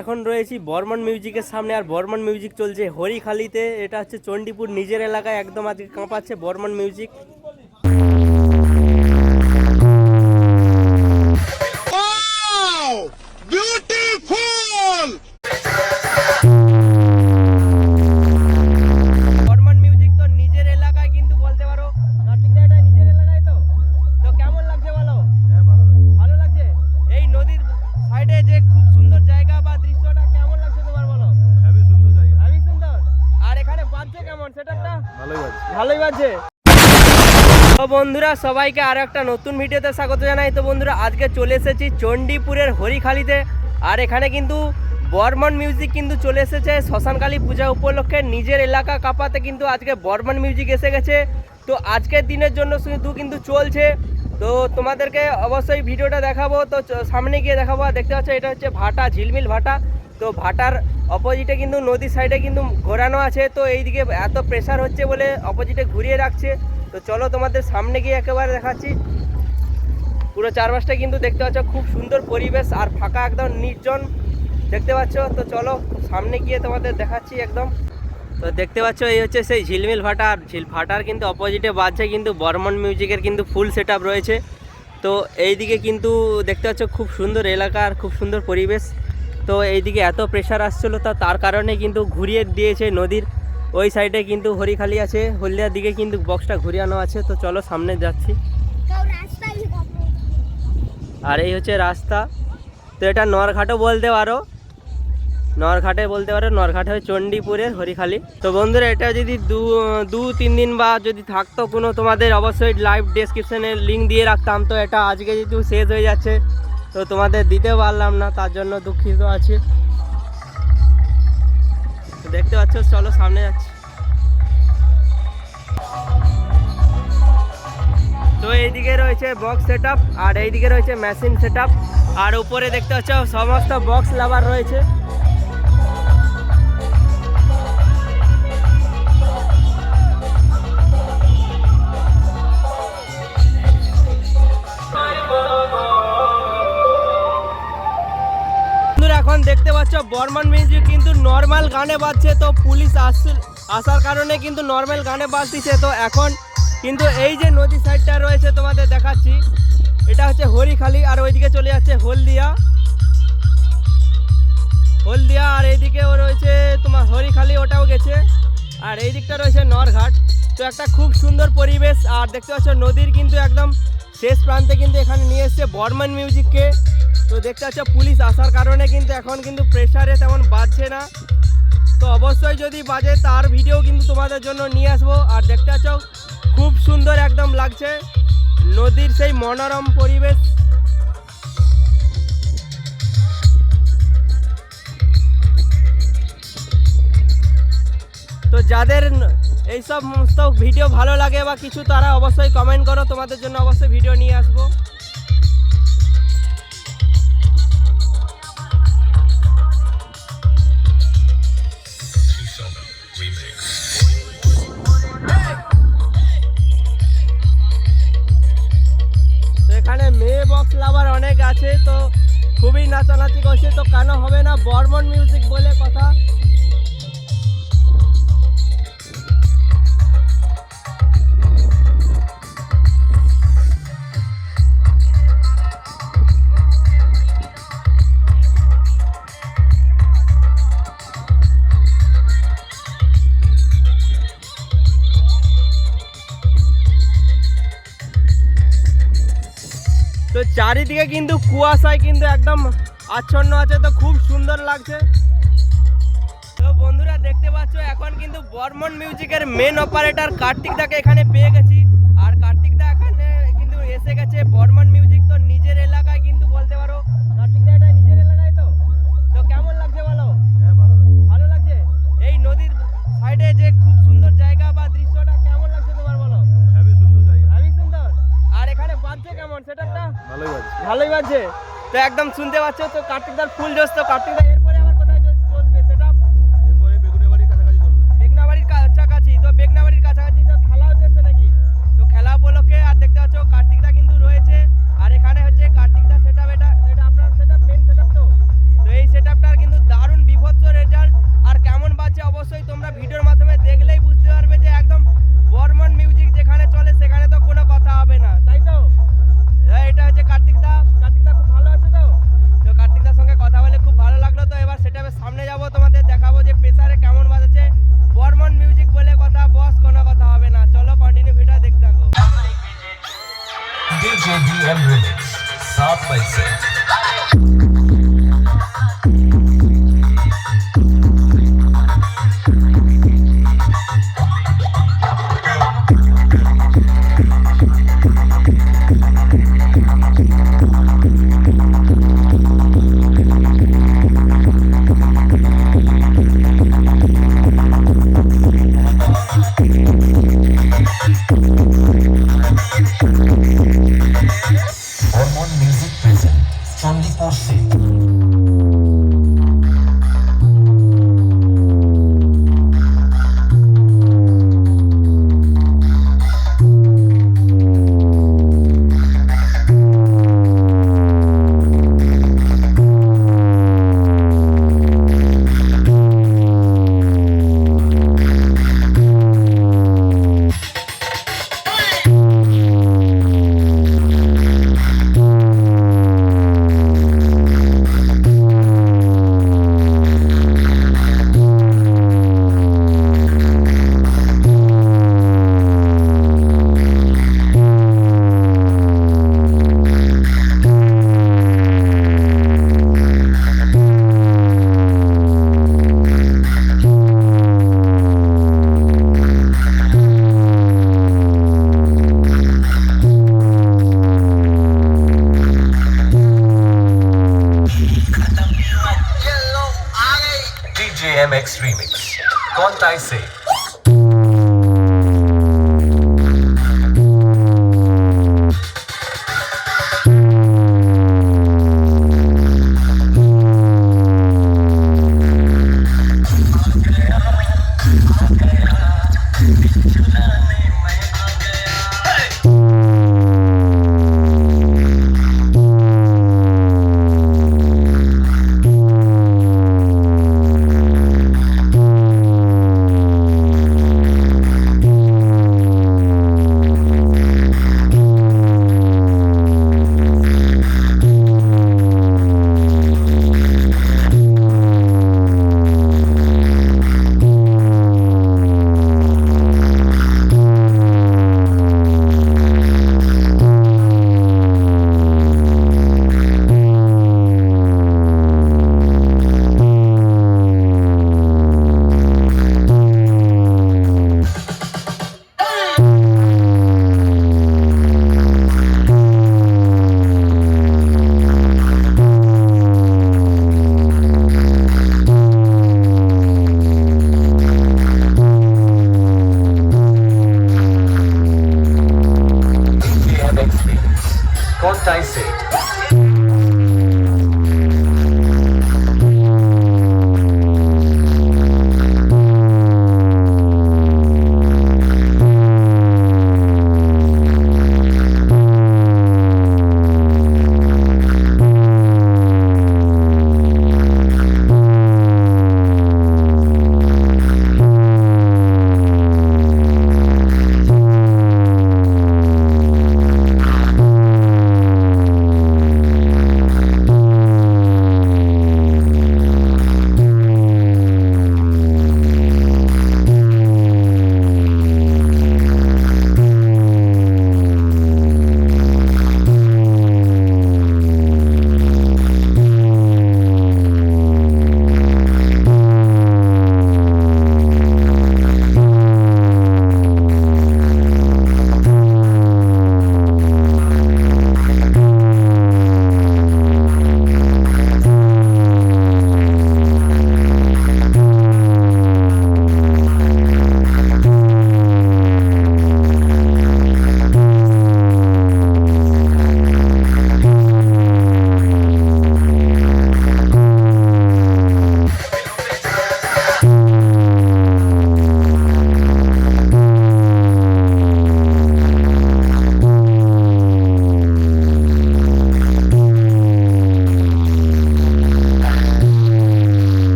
এখন রয়েছি বর্মন মিউজিকের সামনে আর বর্মন মিউজিক চলছে হরিখালিতে। এটা হচ্ছে চণ্ডীপুর নিজের এলাকায় একদম আজকে কাঁপাচ্ছে বর্মন মিউজিক। Wow! বাজছে কেমন? সেটাটা ভালোই আছে ভালোই বাজছে। তো বন্ধুরা সবাইকে আর একটা নতুন ভিডিওতে স্বাগত জানাই। তো বন্ধুরা আজকে চলে এসেছি চণ্ডীপুরের হরিখালিতে। আর এখানে কিন্তু বর্মন মিউজিক কিন্তু চলে এসেছে। শ্মশানকালী পূজা উপলক্ষে নিজের এলাকা কাপাতে কিন্তু আজকে বর্মন মিউজিক এসে গেছে। তো আজকের দিনের জন্য শুধু কিন্তু চলছে। তো তোমাদেরকে অবশ্যই ভিডিওটা দেখাবো। তো সামনে গিয়ে দেখাবো। দেখতে পাচ্ছ এটা হচ্ছে ভাটা ঝিলমিল ভাটা। তো ভাটার অপোজিটে কিন্তু নদীর সাইডে কিন্তু ঘোরানো আছে, তো এইদিকে এত প্রেশার হচ্ছে বলে অপোজিটে ঘুরিয়ে রাখছে। তো চলো তোমাদের সামনে গিয়ে একেবারে দেখাচ্ছি। পুরো চারপাশটা কিন্তু দেখতে পাচ্ছ, খুব সুন্দর পরিবেশ আর ফাঁকা একদম নির্জন, দেখতে পাচ্ছ? তো চলো সামনে গিয়ে তোমাদের দেখাচ্ছি একদম। তো দেখতে পাচ্ছ, এই হচ্ছে সেই ঝিলমিল ভাটা আর ঝিল ভাটার কিন্তু অপোজিটে বাজছে কিন্তু বর্মন মিউজিকের কিন্তু ফুল সেট রয়েছে। তো এইদিকে কিন্তু দেখতে পাচ্ছ, খুব সুন্দর এলাকা আর খুব সুন্দর পরিবেশ। তো এইদিকে এত প্রেশার আসছিল তা তার কারণে কিন্তু ঘুরিয়ে দিয়েছে নদীর। ওই সাইডে কিন্তু হরিখালি আছে, হলদিয়ার দিকে কিন্তু বক্সটা ঘুরিয়ানো আছে। তো চলো সামনে যাচ্ছি। আর এই হচ্ছে রাস্তা। তো এটা নরঘাটও বলতে পারো। নরঘাটে বলতে পারো, নরঘাটে হয় চণ্ডীপুরের হরিখালি। তো বন্ধুরা, এটা যদি দু দু, তিন দিন বা যদি থাকতো কোনো তোমাদের, অবশ্যই লাইভ ডেসক্রিপশনে লিঙ্ক দিয়ে রাখতাম। তো এটা আজকে যেহেতু শেষ হয়ে যাচ্ছে তো তোমাদের দিতে পারলাম না, তার জন্য দুঃখিত আছি। দেখতে পাচ্ছ, চলো সামনে যাচ্ছি। তো এইদিকে রয়েছে বক্স সেট আর এইদিকে রয়েছে মেশিন সেট আর উপরে দেখতে পাচ্ছ, সমস্ত বক্স লাভার রয়েছে। দেখতে পাচ্ছ, বর্মান মিউজিক কিন্তু নর্মাল গানে বাজছে, তো পুলিশ আসছে আসার কারণে কিন্তু নর্মাল গানে বাজতিছে। তো এখন কিন্তু এই যে নদী সাইডটা রয়েছে তোমাদের দেখাচ্ছি, এটা হচ্ছে হরিখালি, আর ওইদিকে চলে যাচ্ছে হলদিয়া। হলদিয়া, আর এইদিকেও রয়েছে তোমার হরিখালি, ওটাও গেছে। আর এই দিকটা রয়েছে নরঘাট। তো একটা খুব সুন্দর পরিবেশ, আর দেখতে পাচ্ছ নদীর কিন্তু একদম শেষ প্রান্তে কিন্তু এখানে নিয়ে এসছে বর্মান মিউজিককে। তো দেখতে পাচ্ছ, পুলিশ আসার কারণে কিন্তু এখন কিন্তু প্রেশারে তেমন বাজছে না। তো অবশ্যই যদি বাজে, তার ভিডিও কিন্তু তোমাদের জন্য নিয়ে আসব। আর দেখতে পাচ্ছ, খুব সুন্দর একদম লাগছে নদীর সেই মনোরম পরিবেশ। তো যাদের এই সব সমস্ত ভিডিও ভালো লাগে বা কিছু, তারা অবশ্যই কমেন্ট করো। তোমাদের জন্য অবশ্যই ভিডিও নিয়ে আসব। এখানে মেয়ে বক্স লাভার অনেক আছে, তো খুবই নাচানাচি করছে। তো কেন হবে না? বর্মন মিউজিক বলে কথা। চারিদিকে কিন্তু কুয়াশায় কিন্তু একদম আচ্ছন্ন আছে তো খুব সুন্দর লাগছে। তো বন্ধুরা দেখতে পাচ্ছ এখন কিন্তু বর্মন মিউজিকের মেন অপারেটর কার্তিক দাকে এখানে পেয়ে গেছি। আর কার্তিক দা এখানে কিন্তু এসে গেছে। বর্মন মিউজিক তো নিজের এলাকায় কিন্তু বলতে পারো। কার্তিক দা এটা নিজের এলাকায় তো? তো কেমন লাগছে বলো? হ্যাঁ ভালো লাগে ভালো লাগছে? এই নদীর সাইডে যে খুব সুন্দর জায়গা বা দৃশ্যটা কেমন লাগছে তোমার বলো? এখানে বাজছে কেমন? সেটা ভালোই আছে ভালোই বাজছে। তো একদম শুনতে পাচ্ছ তো কার্তিকদার ফুল জোস তো কার্তিকদা memory, side by side. Remix Remix. Contai Singh. I said.